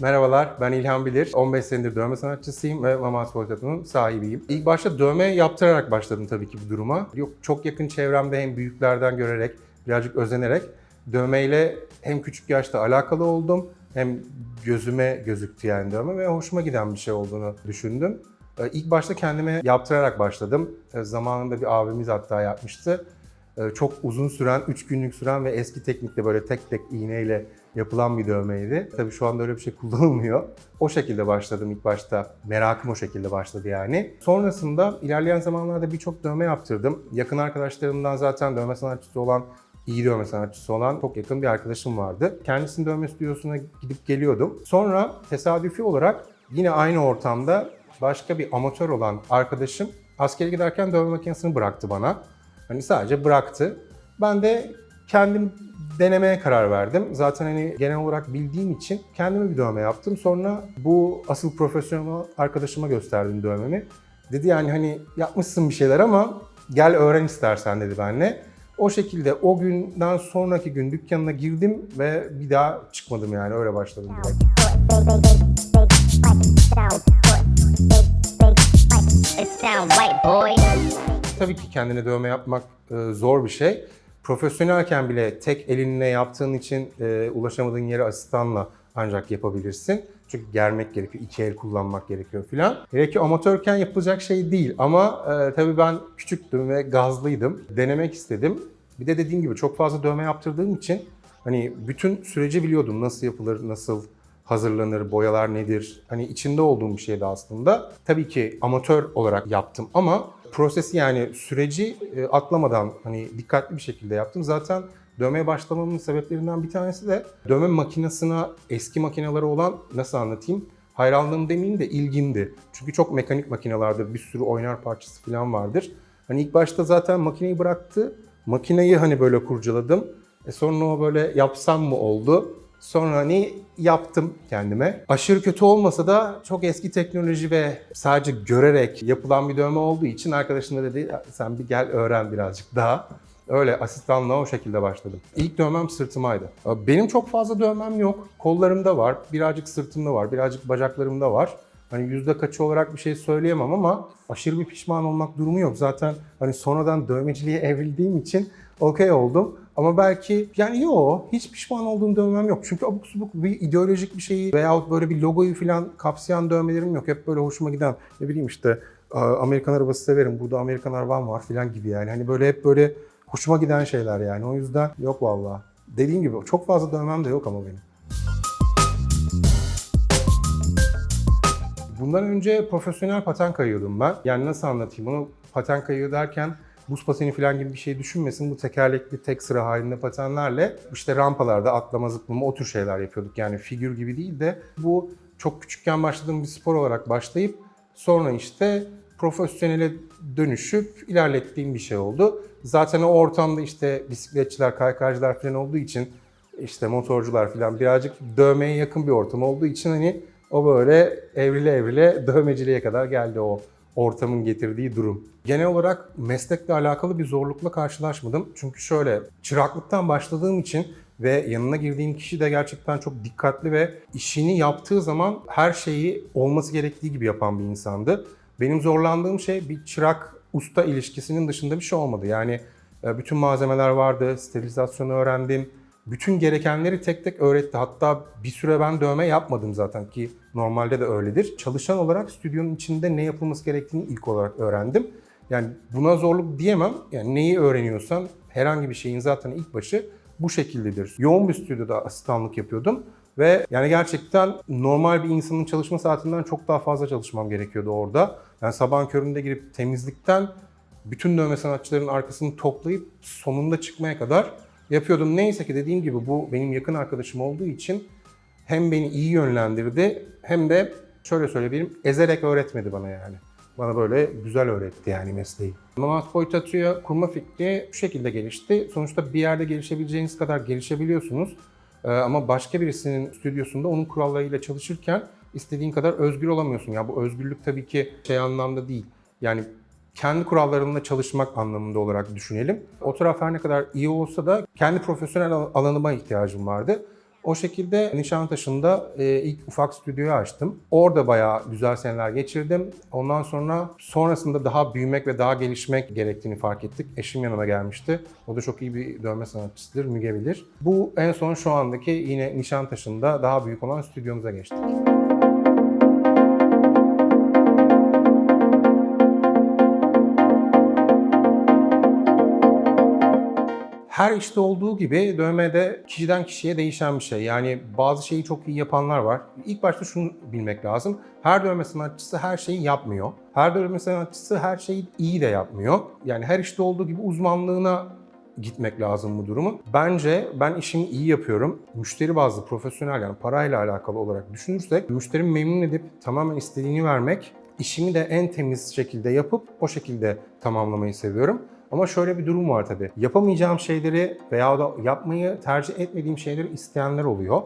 Merhabalar, ben İlhan Bilir. 15 senedir dövme sanatçısıyım ve Mama Sportato'nun sahibiyim. İlk başta dövme yaptırarak başladım tabii ki bu duruma. Yok çok yakın çevremde hem büyüklerden görerek, birazcık özenerek dövmeyle hem küçük yaşta alakalı oldum hem gözüme gözüktü yani dövme ve hoşuma giden bir şey olduğunu düşündüm. Ee, İlk başta kendime yaptırarak başladım. Ee, Zamanında bir abimiz hatta yapmıştı. Ee, Çok uzun süren, 3 günlük süren ve eski teknikle böyle tek tek iğneyle yapılan bir dövmeydi. Tabii şu anda öyle bir şey kullanılmıyor. O şekilde başladım ilk başta. Merakım o şekilde başladı yani. Sonrasında ilerleyen zamanlarda birçok dövme yaptırdım. Yakın arkadaşlarımdan zaten dövme sanatçısı olan iyi dövme sanatçısı olan çok yakın bir arkadaşım vardı. Kendisinin dövme stüdyosuna gidip geliyordum. Sonra tesadüfi olarak yine aynı ortamda başka bir amatör olan arkadaşım askere giderken dövme makinesini bıraktı bana. Hani sadece bıraktı. Ben de kendim denemeye karar verdim. Zaten hani genel olarak bildiğim için kendime bir dövme yaptım. Sonra bu asıl profesyonel arkadaşıma gösterdim dövmemi. Dedi yani hani yapmışsın bir şeyler ama gel öğren istersen dedi benimle. O şekilde o günden sonraki gün dükkanına girdim ve bir daha çıkmadım yani öyle başladım. Tabii ki kendine dövme yapmak e, zor bir şey. Profesyonelken bile tek elinle yaptığın için e, ulaşamadığın yere asistanla ancak yapabilirsin. Çünkü germek gerekiyor, iki el kullanmak gerekiyor filan. Hele ki amatörken yapılacak şey değil ama e, tabii ben küçüktüm ve gazlıydım. Denemek istedim. Bir de dediğim gibi çok fazla dövme yaptırdığım için hani bütün süreci biliyordum. Nasıl yapılır, nasıl hazırlanır, boyalar nedir? Hani içinde olduğum bir şeydi aslında. Tabii ki amatör olarak yaptım ama prosesi yani süreci e, atlamadan hani dikkatli bir şekilde yaptım. Zaten dövmeye başlamamın sebeplerinden bir tanesi de dövme makinesine eski makineleri olan nasıl anlatayım? Hayranlığım demeyeyim de ilgimdi. Çünkü çok mekanik makinelerdir, bir sürü oynar parçası falan vardır. Hani ilk başta zaten makineyi bıraktı. Makineyi hani böyle kurcaladım. E sonra o böyle yapsam mı oldu. Sonra hani yaptım kendime. Aşırı kötü olmasa da çok eski teknoloji ve sadece görerek yapılan bir dövme olduğu için arkadaşım da dedi sen bir gel öğren birazcık daha. Öyle asistanla o şekilde başladım. İlk dövmem sırtımaydı. Benim çok fazla dövmem yok. Kollarımda var, birazcık sırtımda var, birazcık bacaklarımda var. Hani yüzde kaçı olarak bir şey söyleyemem ama aşırı bir pişman olmak durumu yok. Zaten hani sonradan dövmeciliğe evrildiğim için okey oldum. Ama belki yani yo hiç pişman olduğum dövmem yok. Çünkü abuk subuk bir ideolojik bir şeyi veyahut böyle bir logoyu falan kapsayan dövmelerim yok. Hep böyle hoşuma giden ne bileyim işte "Aa, Amerikan arabası severim. Burada Amerikan arabam var falan gibi yani. Hani böyle hep böyle hoşuma giden şeyler yani. O yüzden yok vallahi. Dediğim gibi çok fazla dövmem de yok ama benim. Bundan önce profesyonel paten kayıyordum ben. Yani nasıl anlatayım bunu? Paten kayıyor derken buz pateni falan gibi bir şey düşünmesin. Bu tekerlekli tek sıra halinde patenlerle işte rampalarda atlama zıplama o tür şeyler yapıyorduk. Yani figür gibi değil de bu çok küçükken başladığım bir spor olarak başlayıp sonra işte profesyonele dönüşüp ilerlettiğim bir şey oldu. Zaten o ortamda işte bisikletçiler, kaykaycılar falan olduğu için işte motorcular falan birazcık dövmeye yakın bir ortam olduğu için hani o böyle evrile evrile dövmeciliğe kadar geldi o ortamın getirdiği durum. Genel olarak meslekle alakalı bir zorlukla karşılaşmadım. Çünkü şöyle çıraklıktan başladığım için ve yanına girdiğim kişi de gerçekten çok dikkatli ve işini yaptığı zaman her şeyi olması gerektiği gibi yapan bir insandı. Benim zorlandığım şey bir çırak usta ilişkisinin dışında bir şey olmadı. Yani e, bütün malzemeler vardı, sterilizasyonu öğrendim, bütün gerekenleri tek tek öğretti. Hatta bir süre ben dövme yapmadım zaten ki normalde de öyledir. Çalışan olarak stüdyonun içinde ne yapılması gerektiğini ilk olarak öğrendim. Yani buna zorluk diyemem. Yani neyi öğreniyorsan herhangi bir şeyin zaten ilk başı bu şekildedir. Yoğun bir stüdyoda asistanlık yapıyordum ve yani gerçekten normal bir insanın çalışma saatinden çok daha fazla çalışmam gerekiyordu orada. Yani sabahın köründe girip temizlikten bütün dövme sanatçıların arkasını toplayıp sonunda çıkmaya kadar yapıyordum. Neyse ki dediğim gibi bu benim yakın arkadaşım olduğu için hem beni iyi yönlendirdi hem de şöyle söyleyebilirim ezerek öğretmedi bana yani. Bana böyle güzel öğretti yani mesleği. Mamas Boy Tattoo'ya kurma fikri şu şekilde gelişti. Sonuçta bir yerde gelişebileceğiniz kadar gelişebiliyorsunuz. Ee, ama başka birisinin stüdyosunda onun kurallarıyla çalışırken istediğin kadar özgür olamıyorsun. Ya bu özgürlük tabii ki şey anlamda değil. Yani kendi kurallarımla çalışmak anlamında olarak düşünelim. O taraf her ne kadar iyi olsa da kendi profesyonel al- alanıma ihtiyacım vardı. O şekilde Nişantaşı'nda e, ilk ufak stüdyoyu açtım. Orada bayağı güzel seneler geçirdim. Ondan sonra sonrasında daha büyümek ve daha gelişmek gerektiğini fark ettik. Eşim yanıma gelmişti. O da çok iyi bir dövme sanatçısıdır, Müge bilir. Bu en son şu andaki yine Nişantaşı'nda daha büyük olan stüdyomuza geçtik. Her işte olduğu gibi dövmede kişiden kişiye değişen bir şey. Yani bazı şeyi çok iyi yapanlar var. İlk başta şunu bilmek lazım. Her dövme sanatçısı her şeyi yapmıyor. Her dövme sanatçısı her şeyi iyi de yapmıyor. Yani her işte olduğu gibi uzmanlığına gitmek lazım bu durumun. Bence ben işimi iyi yapıyorum. Müşteri bazlı profesyonel yani parayla alakalı olarak düşünürsek müşterimi memnun edip tamamen istediğini vermek işimi de en temiz şekilde yapıp o şekilde tamamlamayı seviyorum. Ama şöyle bir durum var tabii. Yapamayacağım şeyleri veya da yapmayı tercih etmediğim şeyleri isteyenler oluyor.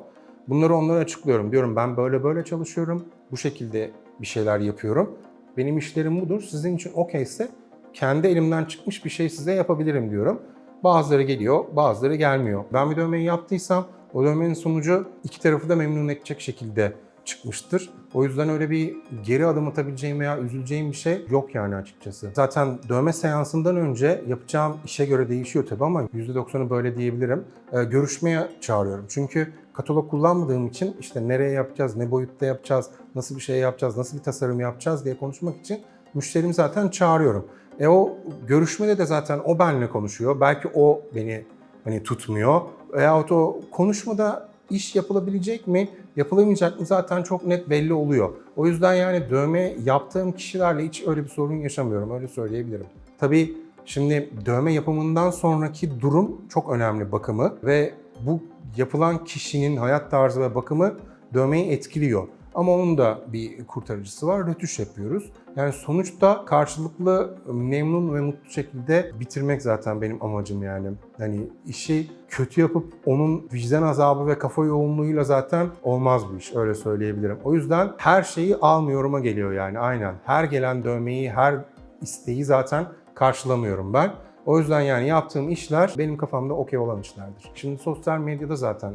Bunları onlara açıklıyorum. Diyorum ben böyle böyle çalışıyorum. Bu şekilde bir şeyler yapıyorum. Benim işlerim budur. Sizin için okeyse kendi elimden çıkmış bir şey size yapabilirim diyorum. Bazıları geliyor, bazıları gelmiyor. Ben bir dövmeyi yaptıysam o dövmenin sonucu iki tarafı da memnun edecek şekilde çıkmıştır. O yüzden öyle bir geri adım atabileceğim veya üzüleceğim bir şey yok yani açıkçası. Zaten dövme seansından önce yapacağım işe göre değişiyor tabii ama %90'ı böyle diyebilirim. Ee, görüşmeye çağırıyorum. Çünkü katalog kullanmadığım için işte nereye yapacağız, ne boyutta yapacağız, nasıl bir şey yapacağız, nasıl bir tasarım yapacağız diye konuşmak için müşterimi zaten çağırıyorum. E o görüşmede de zaten o benimle konuşuyor. Belki o beni hani tutmuyor. Veyahut o konuşmada iş yapılabilecek mi, yapılamayacak mı zaten çok net belli oluyor. O yüzden yani dövme yaptığım kişilerle hiç öyle bir sorun yaşamıyorum, öyle söyleyebilirim. Tabii şimdi dövme yapımından sonraki durum çok önemli bakımı ve bu yapılan kişinin hayat tarzı ve bakımı dövmeyi etkiliyor. Ama onun da bir kurtarıcısı var. Rötuş yapıyoruz. Yani sonuçta karşılıklı memnun ve mutlu şekilde bitirmek zaten benim amacım yani. Hani işi kötü yapıp onun vicdan azabı ve kafa yoğunluğuyla zaten olmaz bu iş öyle söyleyebilirim. O yüzden her şeyi almıyorum'a geliyor yani aynen. Her gelen dövmeyi, her isteği zaten karşılamıyorum ben. O yüzden yani yaptığım işler benim kafamda okey olan işlerdir. Şimdi sosyal medyada zaten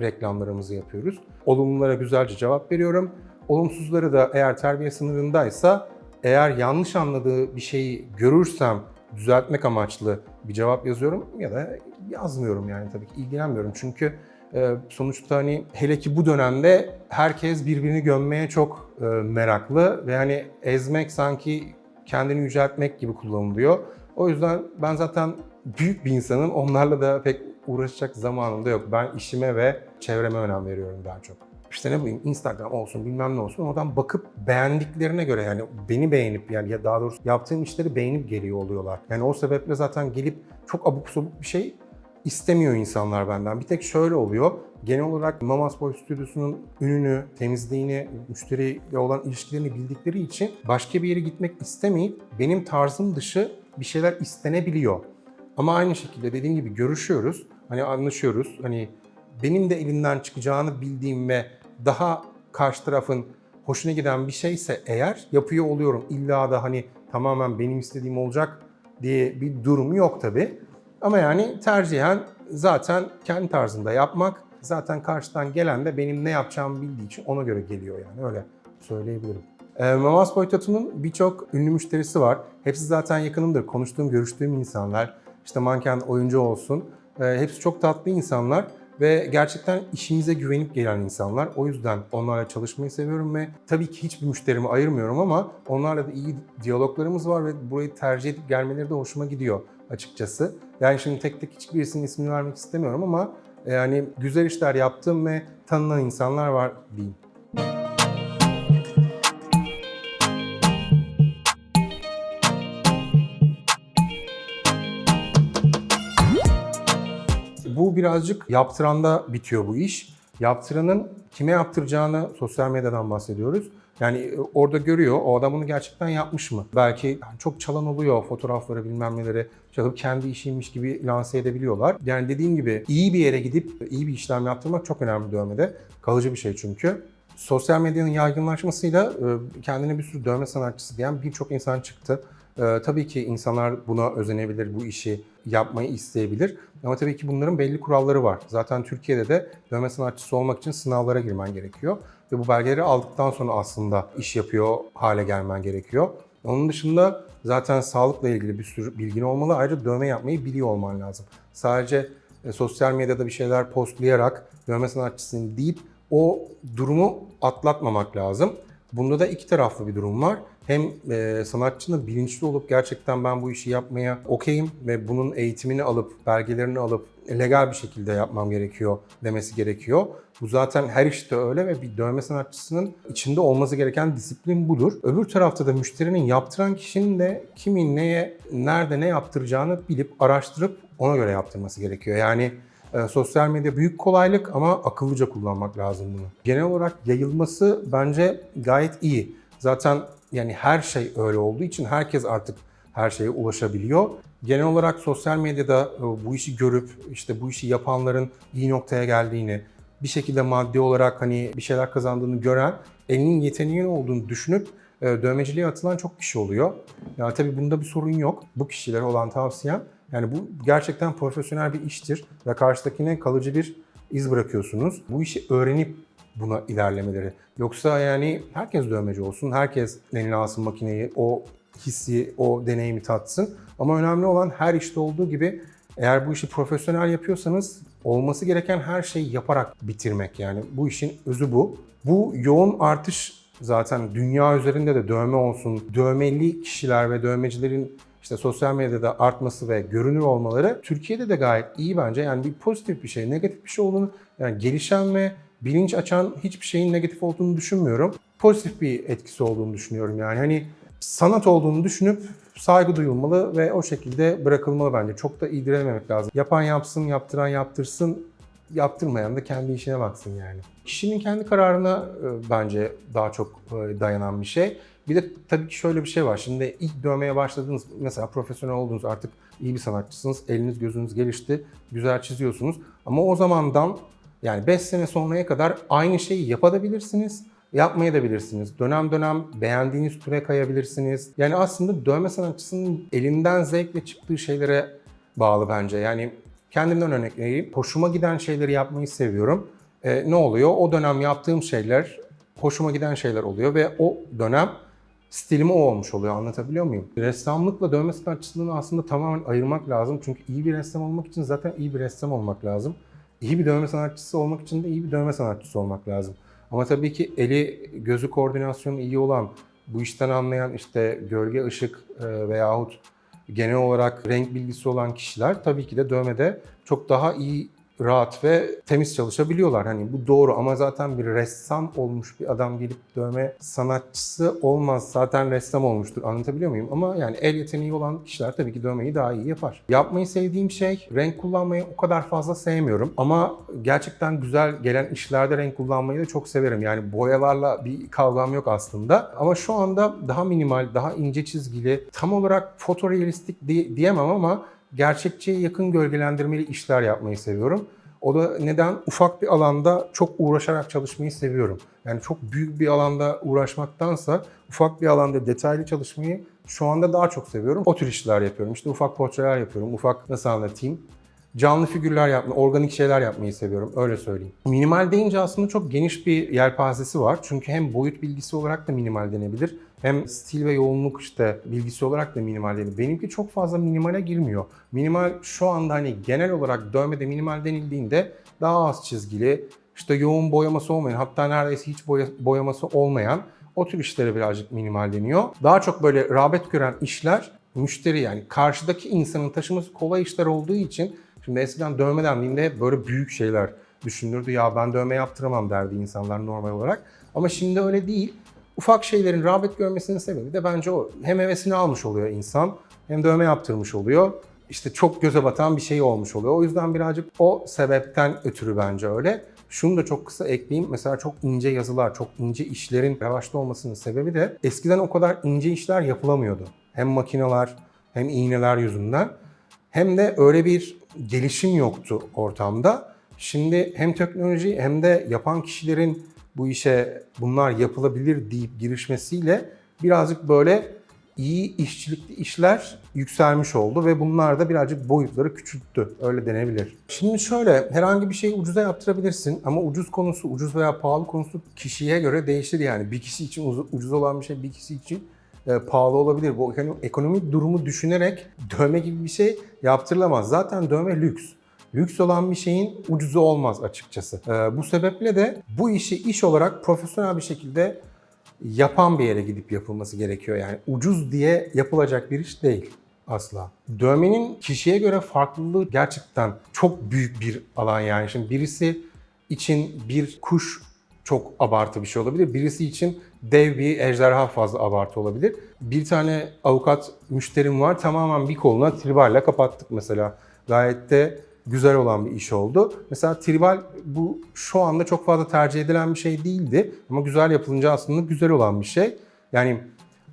reklamlarımızı yapıyoruz. Olumlulara güzelce cevap veriyorum. Olumsuzları da eğer terbiye sınırındaysa eğer yanlış anladığı bir şeyi görürsem düzeltmek amaçlı bir cevap yazıyorum ya da yazmıyorum yani tabii ki ilgilenmiyorum. Çünkü e, sonuçta hani hele ki bu dönemde herkes birbirini gömmeye çok e, meraklı ve hani ezmek sanki kendini yüceltmek gibi kullanılıyor. O yüzden ben zaten büyük bir insanım. Onlarla da pek uğraşacak zamanım da yok. Ben işime ve çevreme önem veriyorum daha çok. İşte ne bileyim Instagram olsun bilmem ne olsun oradan bakıp beğendiklerine göre yani beni beğenip yani ya daha doğrusu yaptığım işleri beğenip geliyor oluyorlar. Yani o sebeple zaten gelip çok abuk sabuk bir şey istemiyor insanlar benden. Bir tek şöyle oluyor. Genel olarak Mamas Boy Stüdyosu'nun ününü, temizliğini, müşteriyle olan ilişkilerini bildikleri için başka bir yere gitmek istemeyip benim tarzım dışı bir şeyler istenebiliyor. Ama aynı şekilde dediğim gibi görüşüyoruz. Hani anlaşıyoruz. Hani benim de elimden çıkacağını bildiğim ve daha karşı tarafın hoşuna giden bir şeyse eğer yapıyor oluyorum. İlla da hani tamamen benim istediğim olacak diye bir durum yok tabii. Ama yani tercihen zaten kendi tarzında yapmak. Zaten karşıdan gelen de benim ne yapacağımı bildiği için ona göre geliyor yani öyle söyleyebilirim. Ee, Mamas Boy Tattoo'nun birçok ünlü müşterisi var. Hepsi zaten yakınımdır. Konuştuğum, görüştüğüm insanlar. İşte manken, oyuncu olsun. Ee, hepsi çok tatlı insanlar ve gerçekten işimize güvenip gelen insanlar. O yüzden onlarla çalışmayı seviyorum ve tabii ki hiçbir müşterimi ayırmıyorum ama onlarla da iyi diyaloglarımız var ve burayı tercih edip gelmeleri de hoşuma gidiyor açıkçası. Yani şimdi tek tek hiçbirisinin ismini vermek istemiyorum ama yani güzel işler yaptığım ve tanınan insanlar var diyeyim. Birazcık yaptıranda bitiyor bu iş. Yaptıranın kime yaptıracağını sosyal medyadan bahsediyoruz. Yani e, orada görüyor, o adam bunu gerçekten yapmış mı? Belki çok çalan oluyor fotoğrafları bilmem neleri çalıp kendi işiymiş gibi lanse edebiliyorlar. Yani dediğim gibi iyi bir yere gidip iyi bir işlem yaptırmak çok önemli dövmede. Kalıcı bir şey çünkü. Sosyal medyanın yaygınlaşmasıyla e, kendine bir sürü dövme sanatçısı diyen birçok insan çıktı. Ee, tabii ki insanlar buna özenebilir, bu işi yapmayı isteyebilir. Ama tabii ki bunların belli kuralları var. Zaten Türkiye'de de dövme sanatçısı olmak için sınavlara girmen gerekiyor. Ve bu belgeleri aldıktan sonra aslında iş yapıyor hale gelmen gerekiyor. Onun dışında zaten sağlıkla ilgili bir sürü bilgin olmalı. Ayrıca dövme yapmayı biliyor olman lazım. Sadece e, sosyal medyada bir şeyler postlayarak dövme sanatçısıyım deyip o durumu atlatmamak lazım. Bunda da iki taraflı bir durum var. Hem e, sanatçının bilinçli olup gerçekten ben bu işi yapmaya okeyim ve bunun eğitimini alıp, belgelerini alıp legal bir şekilde yapmam gerekiyor demesi gerekiyor. Bu zaten her işte öyle ve bir dövme sanatçısının içinde olması gereken disiplin budur. Öbür tarafta da müşterinin yaptıran kişinin de kimin neye, nerede ne yaptıracağını bilip araştırıp ona göre yaptırması gerekiyor. Yani e, sosyal medya büyük kolaylık ama akıllıca kullanmak lazım bunu. Genel olarak yayılması bence gayet iyi. Zaten yani her şey öyle olduğu için herkes artık her şeye ulaşabiliyor. Genel olarak sosyal medyada e, bu işi görüp işte bu işi yapanların iyi noktaya geldiğini, bir şekilde maddi olarak hani bir şeyler kazandığını gören, elinin yeteneği olduğunu düşünüp e, dövmeciliğe atılan çok kişi oluyor. Yani tabii bunda bir sorun yok. Bu kişilere olan tavsiyem yani bu gerçekten profesyonel bir iştir ve karşıdakine kalıcı bir iz bırakıyorsunuz. Bu işi öğrenip buna ilerlemeleri. Yoksa yani herkes dövmeci olsun, herkes eline alsın makineyi, o hissi, o deneyimi tatsın. Ama önemli olan her işte olduğu gibi eğer bu işi profesyonel yapıyorsanız olması gereken her şeyi yaparak bitirmek yani. Bu işin özü bu. Bu yoğun artış zaten dünya üzerinde de dövme olsun, dövmeli kişiler ve dövmecilerin işte sosyal medyada artması ve görünür olmaları Türkiye'de de gayet iyi bence. Yani bir pozitif bir şey, negatif bir şey olduğunu, yani gelişen ve bilinç açan hiçbir şeyin negatif olduğunu düşünmüyorum. Pozitif bir etkisi olduğunu düşünüyorum yani. Hani sanat olduğunu düşünüp saygı duyulmalı ve o şekilde bırakılmalı bence. Çok da iğdirememek lazım. Yapan yapsın, yaptıran yaptırsın, yaptırmayan da kendi işine baksın yani. Kişinin kendi kararına e, bence daha çok e, dayanan bir şey. Bir de tabii ki şöyle bir şey var. Şimdi ilk dövmeye başladınız, mesela profesyonel oldunuz, artık iyi bir sanatçısınız, eliniz gözünüz gelişti, güzel çiziyorsunuz. Ama o zamandan yani 5 sene sonraya kadar aynı şeyi yapabilirsiniz, yapmaya da bilirsiniz. Dönem dönem beğendiğiniz türe kayabilirsiniz. Yani aslında dövme sanatçısının elinden zevkle çıktığı şeylere bağlı bence. Yani kendimden örnek vereyim. Hoşuma giden şeyleri yapmayı seviyorum. E, ne oluyor? O dönem yaptığım şeyler hoşuma giden şeyler oluyor ve o dönem stilim o olmuş oluyor. Anlatabiliyor muyum? Ressamlıkla dövme sanatçılığını aslında tamamen ayırmak lazım. Çünkü iyi bir ressam olmak için zaten iyi bir ressam olmak lazım. İyi bir dövme sanatçısı olmak için de iyi bir dövme sanatçısı olmak lazım. Ama tabii ki eli, gözü koordinasyonu iyi olan, bu işten anlayan işte gölge, ışık e, veyahut genel olarak renk bilgisi olan kişiler tabii ki de dövmede çok daha iyi rahat ve temiz çalışabiliyorlar. Hani bu doğru ama zaten bir ressam olmuş bir adam gelip dövme sanatçısı olmaz. Zaten ressam olmuştur. Anlatabiliyor muyum? Ama yani el yeteneği olan kişiler tabii ki dövmeyi daha iyi yapar. Yapmayı sevdiğim şey renk kullanmayı o kadar fazla sevmiyorum. Ama gerçekten güzel gelen işlerde renk kullanmayı da çok severim. Yani boyalarla bir kavgam yok aslında. Ama şu anda daha minimal, daha ince çizgili, tam olarak fotorealistik di- diyemem ama gerçekçiye yakın gölgelendirmeli işler yapmayı seviyorum. O da neden? Ufak bir alanda çok uğraşarak çalışmayı seviyorum. Yani çok büyük bir alanda uğraşmaktansa ufak bir alanda detaylı çalışmayı şu anda daha çok seviyorum. O tür işler yapıyorum. İşte ufak portreler yapıyorum. Ufak nasıl anlatayım? Canlı figürler yapmayı, organik şeyler yapmayı seviyorum. Öyle söyleyeyim. Minimal deyince aslında çok geniş bir yelpazesi var. Çünkü hem boyut bilgisi olarak da minimal denebilir. Hem stil ve yoğunluk işte bilgisi olarak da minimal denebilir. Benimki çok fazla minimale girmiyor. Minimal şu anda hani genel olarak dövmede minimal denildiğinde daha az çizgili, işte yoğun boyaması olmayan, hatta neredeyse hiç boya- boyaması olmayan o tür işlere birazcık minimal deniyor. Daha çok böyle rağbet gören işler müşteri yani karşıdaki insanın taşıması kolay işler olduğu için şimdi eskiden dövme dendiğinde hep böyle büyük şeyler düşünülürdü. Ya ben dövme yaptıramam derdi insanlar normal olarak. Ama şimdi öyle değil. Ufak şeylerin rağbet görmesinin sebebi de bence o. Hem hevesini almış oluyor insan hem dövme yaptırmış oluyor. İşte çok göze batan bir şey olmuş oluyor. O yüzden birazcık o sebepten ötürü bence öyle. Şunu da çok kısa ekleyeyim. Mesela çok ince yazılar, çok ince işlerin revaçta olmasının sebebi de eskiden o kadar ince işler yapılamıyordu. Hem makineler hem iğneler yüzünden. Hem de öyle bir gelişim yoktu ortamda. Şimdi hem teknoloji hem de yapan kişilerin bu işe bunlar yapılabilir deyip girişmesiyle birazcık böyle iyi işçilikli işler yükselmiş oldu ve bunlar da birazcık boyutları küçülttü. Öyle denebilir. Şimdi şöyle herhangi bir şeyi ucuza yaptırabilirsin ama ucuz konusu, ucuz veya pahalı konusu kişiye göre değişir yani. Bir kişi için ucuz olan bir şey bir kişi için e, pahalı olabilir. Bu ekonomik, durumu düşünerek dövme gibi bir şey yaptırılamaz. Zaten dövme lüks. Lüks olan bir şeyin ucuzu olmaz açıkçası. E, bu sebeple de bu işi iş olarak profesyonel bir şekilde yapan bir yere gidip yapılması gerekiyor. Yani ucuz diye yapılacak bir iş değil asla. Dövmenin kişiye göre farklılığı gerçekten çok büyük bir alan yani. Şimdi birisi için bir kuş çok abartı bir şey olabilir. Birisi için dev bir ejderha fazla abartı olabilir. Bir tane avukat müşterim var. Tamamen bir koluna triballe kapattık mesela. Gayet de güzel olan bir iş oldu. Mesela tribal bu şu anda çok fazla tercih edilen bir şey değildi. Ama güzel yapılınca aslında güzel olan bir şey. Yani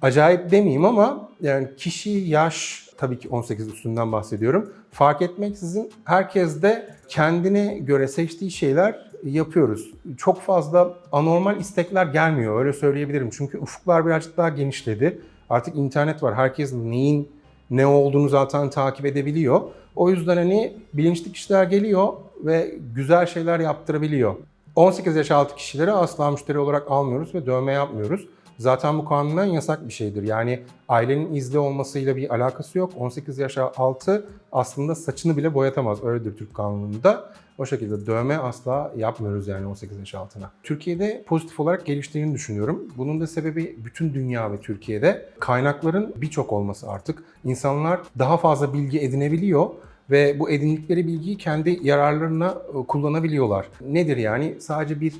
acayip demeyeyim ama yani kişi, yaş, tabii ki 18 üstünden bahsediyorum. Fark etmeksizin herkes de kendine göre seçtiği şeyler yapıyoruz. Çok fazla anormal istekler gelmiyor öyle söyleyebilirim. Çünkü ufuklar birazcık daha genişledi. Artık internet var. Herkes neyin ne olduğunu zaten takip edebiliyor. O yüzden hani bilinçli kişiler geliyor ve güzel şeyler yaptırabiliyor. 18 yaş altı kişileri asla müşteri olarak almıyoruz ve dövme yapmıyoruz. Zaten bu kanunen yasak bir şeydir. Yani ailenin izli olmasıyla bir alakası yok. 18 yaş altı aslında saçını bile boyatamaz. Öyledir Türk kanununda. O şekilde dövme asla yapmıyoruz yani 18 yaş altına. Türkiye'de pozitif olarak geliştiğini düşünüyorum. Bunun da sebebi bütün dünya ve Türkiye'de kaynakların birçok olması artık. İnsanlar daha fazla bilgi edinebiliyor ve bu edindikleri bilgiyi kendi yararlarına e, kullanabiliyorlar. Nedir yani? Sadece bir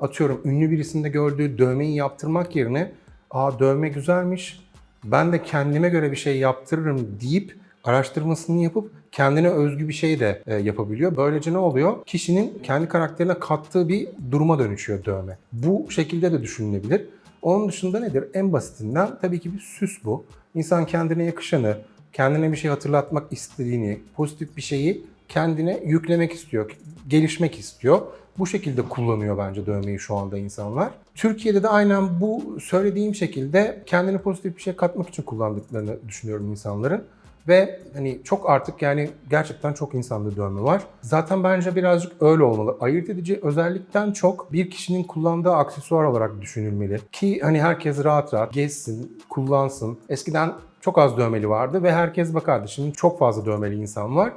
atıyorum ünlü birisinde gördüğü dövmeyi yaptırmak yerine aa dövme güzelmiş ben de kendime göre bir şey yaptırırım deyip araştırmasını yapıp kendine özgü bir şey de e, yapabiliyor. Böylece ne oluyor? Kişinin kendi karakterine kattığı bir duruma dönüşüyor dövme. Bu şekilde de düşünülebilir. Onun dışında nedir? En basitinden tabii ki bir süs bu. İnsan kendine yakışanı, kendine bir şey hatırlatmak istediğini, pozitif bir şeyi kendine yüklemek istiyor, gelişmek istiyor. Bu şekilde kullanıyor bence dövmeyi şu anda insanlar. Türkiye'de de aynen bu söylediğim şekilde kendine pozitif bir şey katmak için kullandıklarını düşünüyorum insanların. Ve hani çok artık yani gerçekten çok insanda dövme var. Zaten bence birazcık öyle olmalı. Ayırt edici özellikten çok bir kişinin kullandığı aksesuar olarak düşünülmeli. Ki hani herkes rahat rahat gezsin, kullansın. Eskiden çok az dövmeli vardı ve herkes bakardı. Şimdi çok fazla dövmeli insan var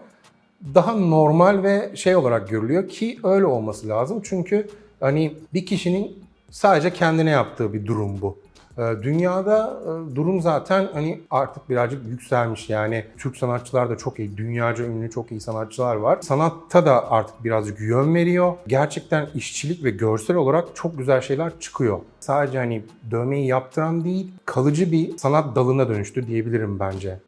daha normal ve şey olarak görülüyor ki öyle olması lazım. Çünkü hani bir kişinin sadece kendine yaptığı bir durum bu. Ee, Dünyada e, durum zaten hani artık birazcık yükselmiş. Yani Türk sanatçılar da çok iyi, dünyaca ünlü çok iyi sanatçılar var. Sanatta da artık birazcık yön veriyor. Gerçekten işçilik ve görsel olarak çok güzel şeyler çıkıyor. Sadece hani dövmeyi yaptıran değil, kalıcı bir sanat dalına dönüştü diyebilirim bence.